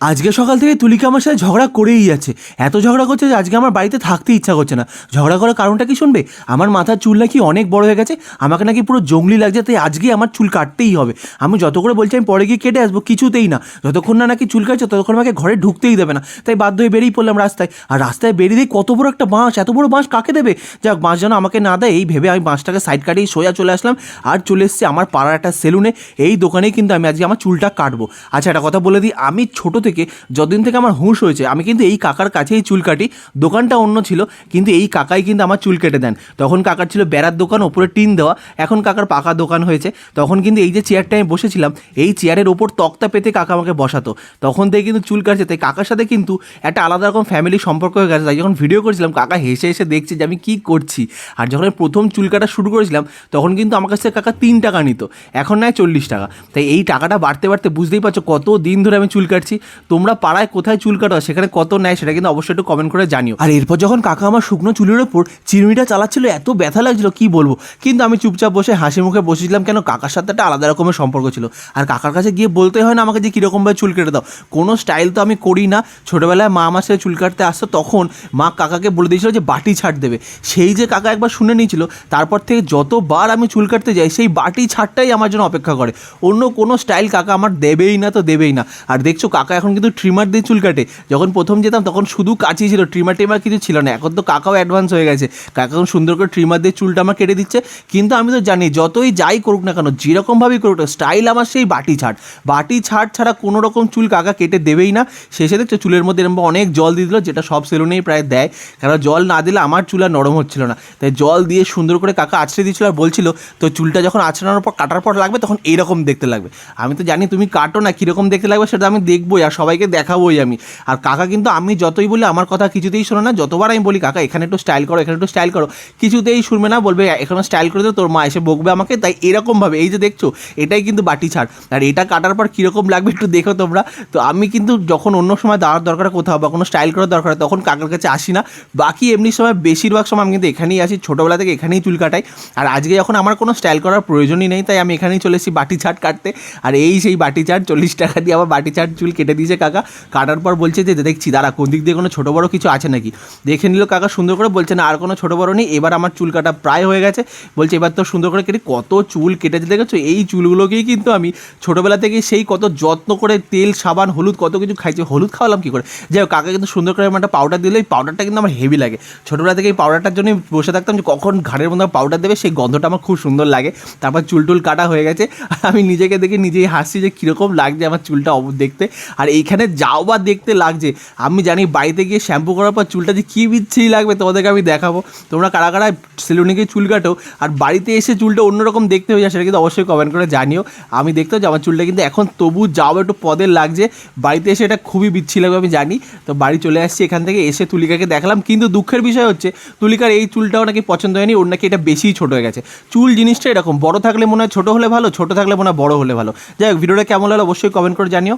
আজকে সকাল থেকে তুলিকা আমার সাথে ঝগড়া করেই যাচ্ছে। এত ঝগড়া করছে যে আজকে আমার বাড়িতে থাকতে ইচ্ছা করছে না। ঝগড়া করার কারণটা কি শুনবে? আমার মাথার চুল নাকি অনেক বড় হয়ে গেছে, আমাকে নাকি পুরো জঙ্গলি লাগছে, তাই আজকে আমার চুল কাটতেই হবে। আমি যত করে বলছি, আমি পরে গিয়ে কেটে আসব, কিছুতেই না। যতক্ষণ না নাকি চুল কাটছে, ততক্ষণ আমাকে ঘরে ঢুকতেই দেবে না। তাই বাধ্য হয়ে বেরিয়ে পড়লাম রাস্তায়। আর রাস্তায় বেরিয়ে দিয়ে কত বড় একটা বাঁশ, এত বড় বাঁশ কাকে দেবে? যাক, বাঁশ যেন আমাকে না দেয়, এই ভেবে আমি বাঁশটাকে সাইড কাটিয়ে সোজা চলে আসলাম। আর চলে এসেছি আমার পাড়ার একটা সেলুনে এই দোকানেই কিন্তু আমি আজকে আমার চুলটা কাটবো। আচ্ছা একটা কথা বলে দিই, আমি ছোট থেকে যতদিন থেকে আমার হুঁশ হয়েছে, আমি কিন্তু এই কাকার কাছেই চুল কাটি, দোকানটা অন্য ছিল, কিন্তু এই কাকাই কিন্তু আমার চুল কেটে দেন। তখন কাকার ছিল বেড়ার দোকান, ওপরে টিন দেওয়া, এখন কাকার পাকা দোকান হয়েছে। তখন কিন্তু এই যে চেয়ারটা আমি বসেছিলাম, এই চেয়ারের ওপর তক্তা পেতে কাকা আমাকে বসাতো। তখন থেকে কিন্তু চুল কাটছে, তাই কাকার সাথে কিন্তু একটা আলাদা রকম ফ্যামিলি সম্পর্ক হয়ে গেছে। তাই যখন ভিডিও করেছিলাম, কাকা হেসে হেসে দেখছে যে আমি কী করছি। আর যখন প্রথম চুল কাটা শুরু করেছিলাম, তখন কিন্তু আমার কাছ কাকা তিন টাকা নিত। এখন নেয় চল্লিশ টাকা। তাই এই টাকাটা বাড়তে বাড়তে বুঝতেই পারছ কত দিন ধরে আমি চুল কাটছি। তোমরা পাড়ায় কোথায় চুল কাটো সেখানে কত নেয় সেটা কিন্তু অবশ্যই একটু কমেন্ট করে জানিও। আর এরপর যখন কাকা আমার শুকনো চুলের ওপর চিরুনিটা চালাচ্ছিল, এত ব্যথা লাগছিল, কি বলব? কিন্তু আমি চুপচাপ বসে হাসি মুখে বসেছিলাম কেন? কাকার সাথে একটা আলাদা রকমের সম্পর্ক ছিল। আর কাকার কাছে গিয়ে বলতে হয় না আমাকে যে কীরকমভাবে চুল কেটে দাও। কোনো স্টাইল তো আমি করি না। ছোটোবেলায় মা আমার সাথে চুল কাটতে আসতো, তখন মা কাকাকে বলে দিয়েছিল যে বাটি ছাড় দেবে। সেই যে কাকা একবার শুনে নিয়েছিল, তারপর থেকে যতবার আমি চুল কাটতে যাই, সেই বাটি ছাড়টাই আমার জন্য অপেক্ষা করে। অন্য কোনো স্টাইল কাকা আমার দেবেই না, তো দেবেই না। আর দেখছ, কাকা এখন কিন্তু ট্রিমার দিয়ে চুল কাটে। যখন প্রথম যেতাম তখন শুধু কাঁচি ছিল ট্রিমার টিমার কিছু ছিল না। এখন তো কাকাও অ্যাডভান্স হয়ে গেছে। কাকা এখন সুন্দর করে ট্রিমার দিয়ে চুলটা আমার কেটে দিচ্ছে। কিন্তু আমি তো জানি, যতই যাই করুক না কেন, যেরকমভাবেই করুক স্টাইল আমার সেই বাটি ছাড়। বাটি ছাড় ছাড়া কোনো রকম চুল কাকা কেটে দেবেই না। শেষে দেখছ চুলের মধ্যে এরকম অনেক জল দিয়ে দিল, যেটা সব সেলুনেই প্রায় দেয়। কারণ জল না দিলে আমার চুল আর নরম হচ্ছিল না। তাই জল দিয়ে সুন্দর করে কাকা আছড়ে দিয়েছিল আর বলছিল, তো চুলটা যখন আছড়ানোর পর, কাটার পর লাগবে, তখন এইরকম দেখতে লাগবে। আমি তো জানি তুমি কাটো না, কীরকম দেখতে লাগবে সেটা আমি দেখবোই। আর সবাইকে দেখাবোই আমি। আর কাকা কিন্তু আমি যতই বলি আমার কথা কিছুতেই শোনো না, যতবার আমি বলি, কাকা, এখানে একটু স্টাইল করো, এখানে একটু স্টাইল করো, কিছুতেই শুনবে না, বলবে, এখানে স্টাইল করে তোর মা এসে বকবে আমাকে, তাই এরকমভাবে, এই যে দেখছ, এটাই কিন্তু বাটি ছাড়। আর এটা কাটার পর কীরকম লাগবে একটু দেখো তোমরা। তো আমি কিন্তু যখন অন্য সময় দাঁড়ার দরকার কোথাও বা কোনো স্টাইল করার দরকার তখন কাকার কাছে আসি না। বাকি এমনি সময় বেশিরভাগ সময় আমি কিন্তু এখানেই আসি, ছোটোবেলা থেকে এখানেই চুল কাটাই। আর আজকে যখন আমার কোনো স্টাইল করার প্রয়োজনই নেই, তাই আমি এখানেই চলে এসেছি বাটি ছাট কাটতে। আর এই সেই বাটি ছাট চল্লিশ টাকা দিয়ে আমার বাটি ছাট চুল কেটে দিয়েছে কাকা। কাটার পর বলছে যে, দেখছি, দাঁড়া, কোন দিক দিয়ে কোনো ছোটো বড়ো কিছু আছে নাকি? দেখে নিল কাকা, সুন্দর করে বলছে, না, আর কোনো ছোটো বড়ো নেই। এবার আমার চুল কাটা প্রায় হয়ে গেছে। বলছে, এবার তো সুন্দর করে কেটে, কত চুল কেটেছে দেখেছ? এই চুলগুলোকেই কিন্তু আমি ছোটোবেলা থেকে সেই কত যত্ন করে তেল, সাবান, হলুদ, কত কিছু খাইছি। হলুদ খাওয়ালাম কী করে? যাই হোক কাকা কিন্তু সুন্দর করে আমার একটা পাউডার দিলে এই পাউডারটা কিন্তু আমার হেভি লাগে। ছোটোবেলা থেকে এই পাউডারটার জন্যই বসে থাকতাম যে, কখন ঘাড়ের মধ্যে পাউডার দেবে, সেই গন্ধটা আমার খুব সুন্দর লাগে। তারপর চুল টুল কাটা হয়ে গেছে। আমি নিজেকে দেখে নিজেই হাসছি যে, কীরকম লাগছে আমার চুলটা দেখতে। আর এইখানে যাও বা দেখতে লাগছে। আমি জানি বাড়িতে গিয়ে শ্যাম্পু করার পর চুলটা যে কী বিচ্ছিরি লাগবে তোমাদেরকে আমি দেখাবো। তোমরা কারা কারা সেলুনে গিয়ে চুল কাটো আর বাড়িতে এসে চুলটা অন্যরকম দেখতে হয়ে যায় সেটা কিন্তু অবশ্যই কমেন্ট করে জানিও। আমি দেখতে যে আমার চুলটা কিন্তু এখন তবু যাও একটু পদের লাগছে। বাড়িতে এসে এটা খুবই বিচ্ছি লাগবে আমি জানি। তো বাড়ি চলে আসছি, এখান থেকে এসে তুলিকাকে দেখালাম। কিন্তু দুঃখের বিষয় হচ্ছে, তুলিকার এই চুলটাও নাকি পছন্দ হয়নি, ওর নাকি এটা বেশিই ছোট হয়ে গেছে। চুল জিনিসটা এরকম, বড় থাকলে মনে হয় ছোটো হলে ভালো, ছোটো থাকলে মনে হয় বড় হলে ভালো। যাই হোক, ভিডিওটা কেমন লাগল অবশ্যই কমেন্ট করে জানিও।